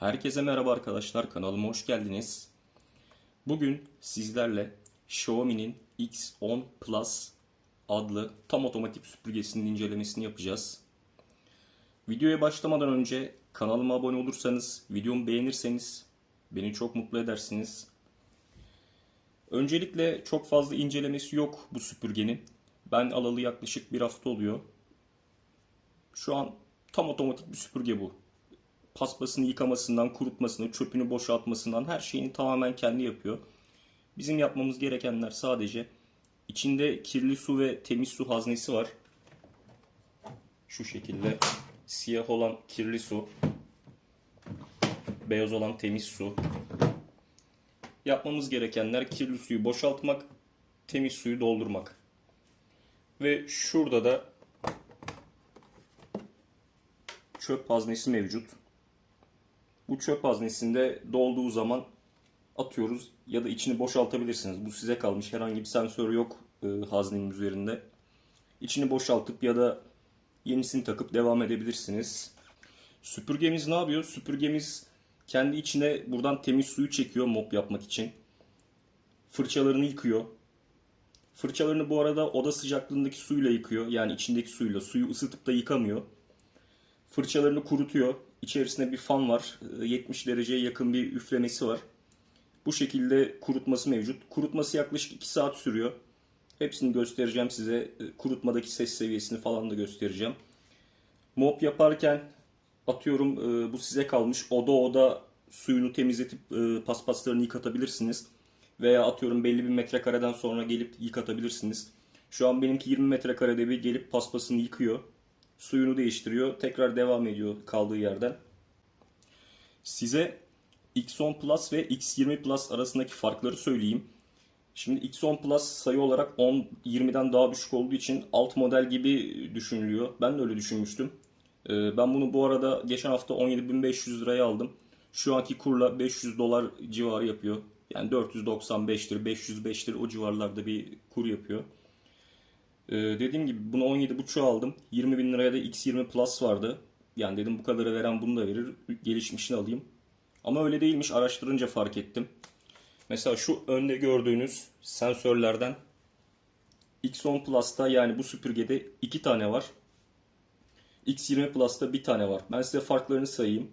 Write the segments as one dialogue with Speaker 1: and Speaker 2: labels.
Speaker 1: Herkese merhaba arkadaşlar kanalıma hoş geldiniz. Bugün sizlerle Xiaomi'nin X10 Plus adlı tam otomatik süpürgesinin incelemesini yapacağız. Videoya başlamadan önce kanalıma abone olursanız, videomu beğenirseniz beni çok mutlu edersiniz. Öncelikle çok fazla incelemesi yok bu süpürgenin. Ben alalı yaklaşık bir hafta oluyor. Şu an tam otomatik bir süpürge bu paspasını yıkamasından, kurutmasını, çöpünü boşaltmasından her şeyini tamamen kendi yapıyor. Bizim yapmamız gerekenler sadece içinde kirli su ve temiz su haznesi var. Şu şekilde siyah olan kirli su, beyaz olan temiz su. Yapmamız gerekenler kirli suyu boşaltmak, temiz suyu doldurmak. Ve şurada da çöp haznesi mevcut. Bu çöp haznesinde dolduğu zaman atıyoruz ya da içini boşaltabilirsiniz. Bu size kalmış. Herhangi bir sensör yok e, haznenin üzerinde. İçini boşaltıp ya da yenisini takıp devam edebilirsiniz. Süpürgemiz ne yapıyor? Süpürgemiz kendi içine buradan temiz suyu çekiyor mop yapmak için. Fırçalarını yıkıyor. Fırçalarını bu arada oda sıcaklığındaki suyla yıkıyor. Yani içindeki suyla. Suyu ısıtıp da yıkamıyor. Fırçalarını kurutuyor. İçerisinde bir fan var. 70 dereceye yakın bir üflemesi var. Bu şekilde kurutması mevcut. Kurutması yaklaşık 2 saat sürüyor. Hepsini göstereceğim size. Kurutmadaki ses seviyesini falan da göstereceğim. Mop yaparken atıyorum e, bu size kalmış. Oda oda suyunu temizletip e, paspaslarını yıkatabilirsiniz. Veya atıyorum belli bir metrekareden sonra gelip yıkatabilirsiniz. Şu an benimki 20 metrekarede bir gelip paspasını yıkıyor suyunu değiştiriyor. Tekrar devam ediyor kaldığı yerden. Size X10 Plus ve X20 Plus arasındaki farkları söyleyeyim. Şimdi X10 Plus sayı olarak 10-20'den daha düşük olduğu için alt model gibi düşünülüyor. Ben de öyle düşünmüştüm. Ee, ben bunu bu arada geçen hafta 17.500 liraya aldım. Şu anki kurla 500 dolar civarı yapıyor. Yani 495'tir, 505'tir o civarlarda bir kur yapıyor. Ee, dediğim gibi bunu 17.5'a aldım. 20 bin liraya da X20 Plus vardı. Yani dedim bu kadarı veren bunu da verir. Gelişmişini alayım. Ama öyle değilmiş. Araştırınca fark ettim. Mesela şu önde gördüğünüz sensörlerden X10 Plus'ta yani bu süpürgede iki tane var. X20 Plus'ta bir tane var. Ben size farklarını sayayım.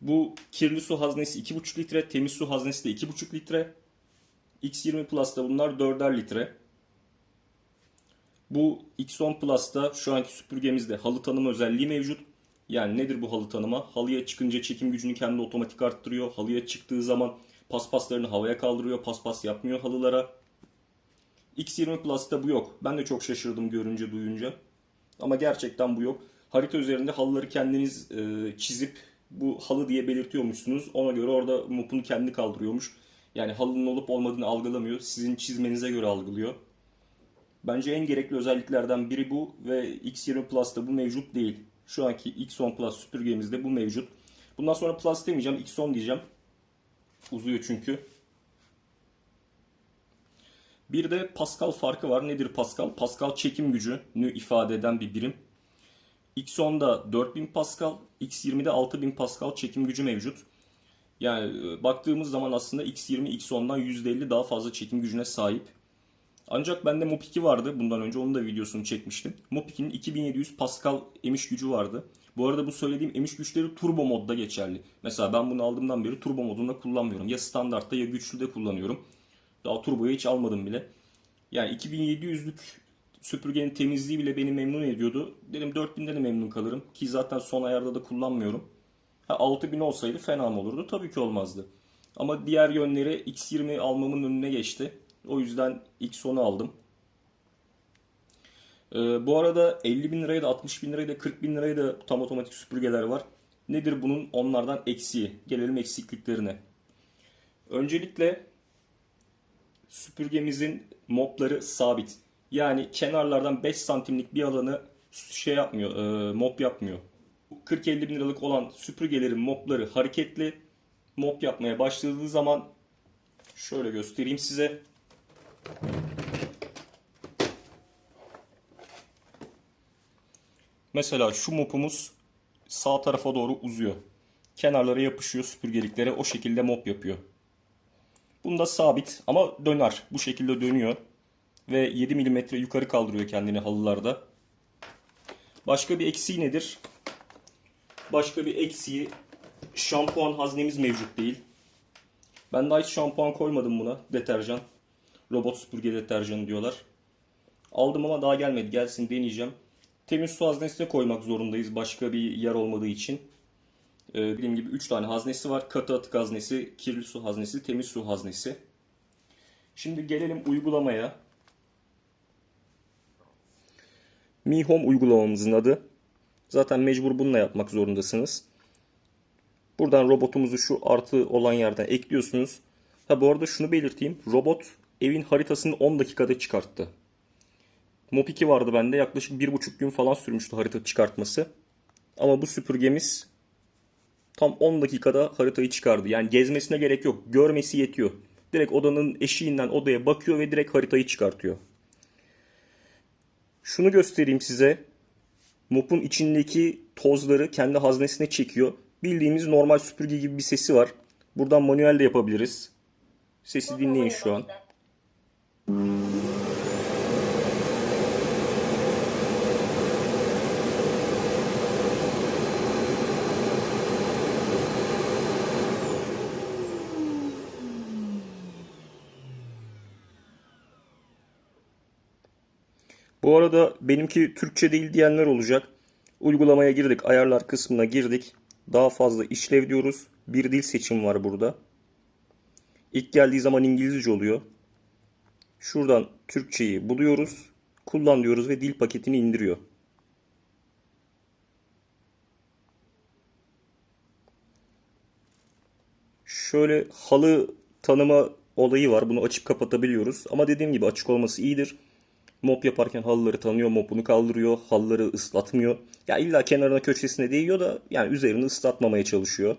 Speaker 1: Bu kirli su haznesi 2,5 litre, temiz su haznesi de 2,5 litre. X20 Plus'ta bunlar 4'er litre. Bu X10 Plus'ta şu anki süpürgemizde halı tanıma özelliği mevcut. Yani nedir bu halı tanıma? Halıya çıkınca çekim gücünü kendi otomatik arttırıyor. Halıya çıktığı zaman paspaslarını havaya kaldırıyor. Paspas yapmıyor halılara. X20 Plus'ta bu yok. Ben de çok şaşırdım görünce duyunca. Ama gerçekten bu yok. Harita üzerinde halıları kendiniz e, çizip bu halı diye belirtiyormuşsunuz. Ona göre orada mopunu kendi kaldırıyormuş. Yani halının olup olmadığını algılamıyor. Sizin çizmenize göre algılıyor. Bence en gerekli özelliklerden biri bu ve X20 Plus'ta bu mevcut değil. Şu anki X10 Plus süpürgemizde bu mevcut. Bundan sonra Plus demeyeceğim, X10 diyeceğim. Uzuyor çünkü. Bir de Pascal farkı var. Nedir Pascal? Pascal çekim gücünü ifade eden bir birim. X10'da 4000 Pascal, X20'de 6000 Pascal çekim gücü mevcut. Yani e, baktığımız zaman aslında X20 X10'dan %50 daha fazla çekim gücüne sahip. Ancak bende Mop 2 vardı bundan önce onun da videosunu çekmiştim. Mop 2'nin 2700 Pascal emiş gücü vardı. Bu arada bu söylediğim emiş güçleri turbo modda geçerli. Mesela ben bunu aldığımdan beri turbo modunda kullanmıyorum. Ya standartta ya güçlüde kullanıyorum. Daha turboyu hiç almadım bile. Yani 2700'lük süpürgenin temizliği bile beni memnun ediyordu. Dedim 4000'de de memnun kalırım. Ki zaten son ayarda da kullanmıyorum. Ha, 6000 olsaydı fena mı olurdu? Tabii ki olmazdı. Ama diğer yönleri X20 almamın önüne geçti. O yüzden X10'u aldım. Ee, bu arada 50 bin liraya da 60 bin liraya da 40 bin liraya da tam otomatik süpürgeler var. Nedir bunun onlardan eksiği? Gelelim eksikliklerine. Öncelikle süpürgemizin mopları sabit. Yani kenarlardan 5 santimlik bir alanı şey yapmıyor, e, mop yapmıyor. 40-50 bin liralık olan süpürgelerin mopları hareketli. Mop yapmaya başladığı zaman şöyle göstereyim size. Mesela şu mopumuz sağ tarafa doğru uzuyor. kenarlara yapışıyor süpürgeliklere. O şekilde mop yapıyor. Bunda sabit ama döner. Bu şekilde dönüyor. Ve 7 mm yukarı kaldırıyor kendini halılarda. Başka bir eksiği nedir? Başka bir eksiği şampuan haznemiz mevcut değil. Ben daha hiç şampuan koymadım buna. Deterjan. Robot süpürge deterjanı diyorlar. Aldım ama daha gelmedi. Gelsin deneyeceğim. Temiz su haznesine koymak zorundayız başka bir yer olmadığı için. Ee, dediğim gibi 3 tane haznesi var. Katı atık haznesi, kirli su haznesi, temiz su haznesi. Şimdi gelelim uygulamaya. Mi Home uygulamamızın adı. Zaten mecbur bununla yapmak zorundasınız. Buradan robotumuzu şu artı olan yerden ekliyorsunuz. Ha bu arada şunu belirteyim. Robot evin haritasını 10 dakikada çıkarttı. Mop 2 vardı bende. Yaklaşık 1,5 gün falan sürmüştü harita çıkartması. Ama bu süpürgemiz tam 10 dakikada haritayı çıkardı. Yani gezmesine gerek yok. Görmesi yetiyor. Direkt odanın eşiğinden odaya bakıyor ve direkt haritayı çıkartıyor. Şunu göstereyim size. Mop'un içindeki tozları kendi haznesine çekiyor. Bildiğimiz normal süpürge gibi bir sesi var. Buradan manuel de yapabiliriz. Sesi dinleyin şu an. Bu arada benimki Türkçe değil diyenler olacak. Uygulamaya girdik, ayarlar kısmına girdik. Daha fazla işlev diyoruz. Bir dil seçim var burada. İlk geldiği zaman İngilizce oluyor. Şuradan Türkçeyi buluyoruz. Kullan diyoruz ve dil paketini indiriyor. Şöyle halı tanıma olayı var. Bunu açıp kapatabiliyoruz. Ama dediğim gibi açık olması iyidir. Mop yaparken halıları tanıyor, mopunu kaldırıyor, halıları ıslatmıyor. Ya illa kenarına köşesine değiyor da yani üzerini ıslatmamaya çalışıyor.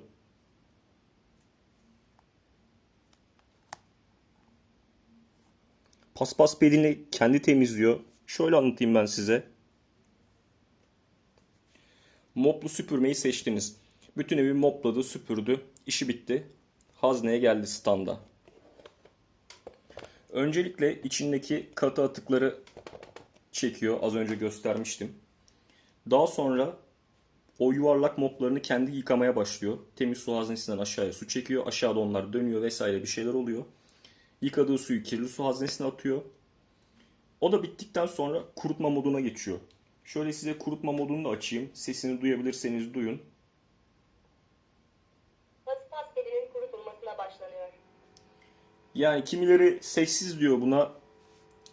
Speaker 1: Paspas pedini kendi temizliyor. Şöyle anlatayım ben size. Moplu süpürmeyi seçtiniz. Bütün evi mopladı, süpürdü. İşi bitti. Hazneye geldi standa. Öncelikle içindeki katı atıkları çekiyor. Az önce göstermiştim. Daha sonra o yuvarlak moplarını kendi yıkamaya başlıyor. Temiz su haznesinden aşağıya su çekiyor. Aşağıda onlar dönüyor vesaire bir şeyler oluyor. Yıkadığı suyu kirli su haznesine atıyor. O da bittikten sonra kurutma moduna geçiyor. Şöyle size kurutma modunu da açayım. Sesini duyabilirseniz duyun.
Speaker 2: Paspas pedinin kurutulmasına başlanıyor.
Speaker 1: Yani kimileri sessiz diyor buna.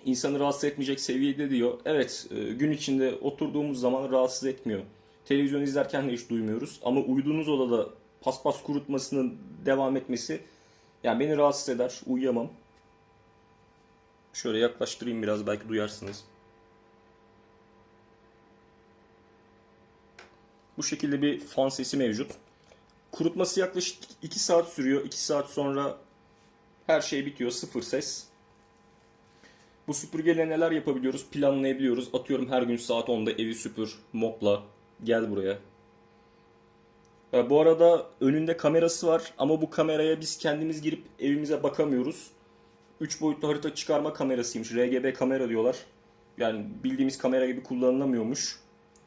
Speaker 1: İnsanı rahatsız etmeyecek seviyede diyor. Evet e, gün içinde oturduğumuz zaman rahatsız etmiyor. Televizyon izlerken de hiç duymuyoruz. Ama uyuduğunuz odada paspas kurutmasının devam etmesi yani beni rahatsız eder. Uyuyamam. Şöyle yaklaştırayım biraz belki duyarsınız. Bu şekilde bir fan sesi mevcut. Kurutması yaklaşık 2 saat sürüyor. 2 saat sonra her şey bitiyor. Sıfır ses. Bu süpürgeyle neler yapabiliyoruz? Planlayabiliyoruz. Atıyorum her gün saat 10'da evi süpür, mopla, gel buraya. Ya bu arada önünde kamerası var ama bu kameraya biz kendimiz girip evimize bakamıyoruz. 3 boyutlu harita çıkarma kamerasıymış. RGB kamera diyorlar. Yani bildiğimiz kamera gibi kullanılamıyormuş.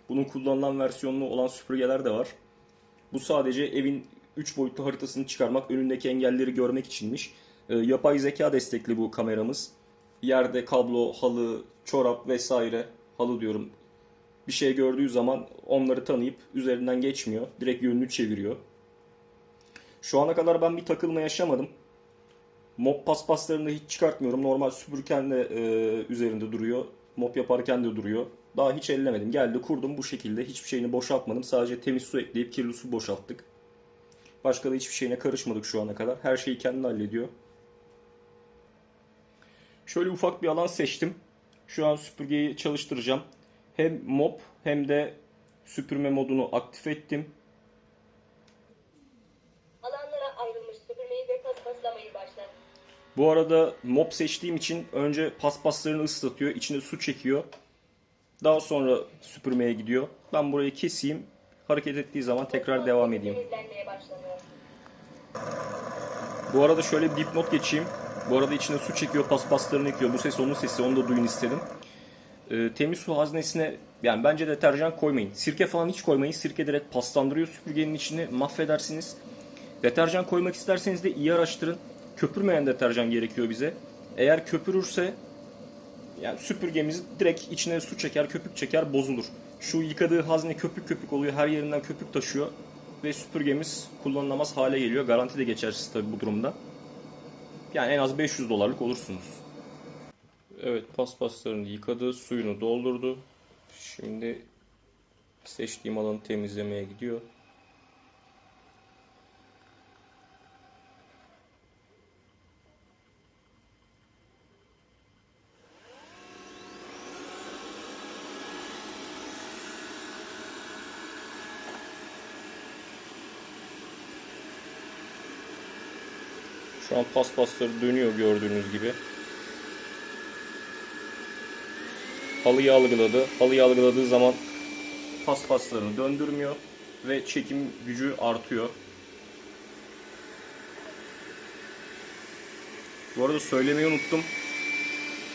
Speaker 1: Bunun kullanılan versiyonlu olan süpürgeler de var. Bu sadece evin 3 boyutlu haritasını çıkarmak, önündeki engelleri görmek içinmiş. E, yapay zeka destekli bu kameramız. Yerde kablo, halı, çorap vesaire, halı diyorum. Bir şey gördüğü zaman onları tanıyıp üzerinden geçmiyor. Direkt yönünü çeviriyor. Şu ana kadar ben bir takılma yaşamadım. Mop paspaslarını hiç çıkartmıyorum. Normal süpürürken de e, üzerinde duruyor. Mop yaparken de duruyor. Daha hiç ellemedim. Geldi kurdum bu şekilde. Hiçbir şeyini boşaltmadım. Sadece temiz su ekleyip kirli su boşalttık. Başka da hiçbir şeyine karışmadık şu ana kadar. Her şeyi kendi hallediyor. Şöyle ufak bir alan seçtim. Şu an süpürgeyi çalıştıracağım. Hem mop hem de süpürme modunu aktif ettim.
Speaker 2: Alanlara ayrılmış süpürmeyi ve paspaslamayı başlat.
Speaker 1: Bu arada mop seçtiğim için önce paspaslarını ıslatıyor. içine su çekiyor. Daha sonra süpürmeye gidiyor. Ben burayı keseyim. Hareket ettiği zaman tekrar devam edeyim. Bu arada şöyle bir dipnot geçeyim. Bu arada içine su çekiyor, paspaslarını yıkıyor. Bu ses onun sesi, onu da duyun istedim. Ee, temiz su haznesine yani bence deterjan koymayın. Sirke falan hiç koymayın. Sirke direkt paslandırıyor süpürgenin içini, mahvedersiniz. Deterjan koymak isterseniz de iyi araştırın. Köpürmeyen deterjan gerekiyor bize. Eğer köpürürse yani süpürgemiz direkt içine su çeker, köpük çeker, bozulur. Şu yıkadığı hazne köpük köpük oluyor, her yerinden köpük taşıyor ve süpürgemiz kullanılamaz hale geliyor. Garanti de geçersiz tabii bu durumda. Yani en az 500 dolarlık olursunuz. Evet, paspaslarını yıkadı, suyunu doldurdu. Şimdi seçtiğim alanı temizlemeye gidiyor. Şu an paspasları dönüyor gördüğünüz gibi. Halıyı algıladı. Halıyı algıladığı zaman paspaslarını döndürmüyor ve çekim gücü artıyor. Bu arada söylemeyi unuttum.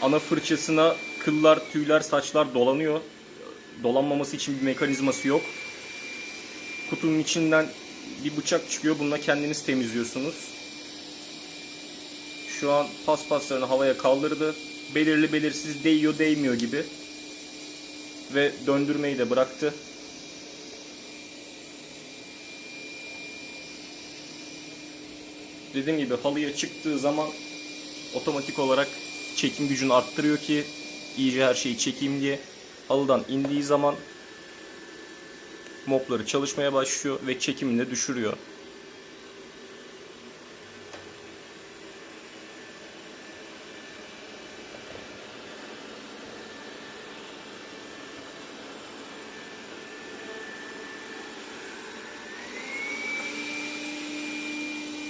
Speaker 1: Ana fırçasına kıllar, tüyler, saçlar dolanıyor. Dolanmaması için bir mekanizması yok. Kutunun içinden bir bıçak çıkıyor. Bununla kendiniz temizliyorsunuz. Şu an paspaslarını havaya kaldırdı. Belirli belirsiz değiyor değmiyor gibi. Ve döndürmeyi de bıraktı. Dediğim gibi halıya çıktığı zaman otomatik olarak çekim gücünü arttırıyor ki iyice her şeyi çekeyim diye. Halıdan indiği zaman mopları çalışmaya başlıyor ve çekimini düşürüyor.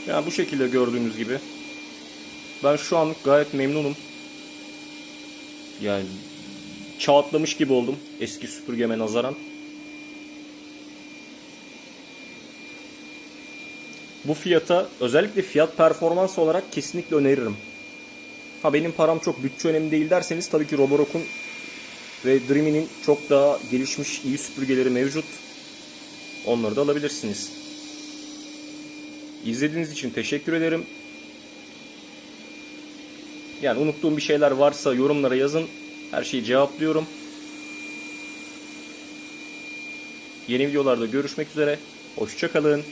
Speaker 1: Yani bu şekilde gördüğünüz gibi. Ben şu anlık gayet memnunum. Yani çağatlamış gibi oldum eski süpürgeme nazaran. Bu fiyata özellikle fiyat performans olarak kesinlikle öneririm. Ha benim param çok bütçe önemli değil derseniz tabii ki Roborock'un ve Dreamy'nin çok daha gelişmiş iyi süpürgeleri mevcut. Onları da alabilirsiniz. İzlediğiniz için teşekkür ederim. Yani unuttuğum bir şeyler varsa yorumlara yazın. Her şeyi cevaplıyorum. Yeni videolarda görüşmek üzere. Hoşçakalın.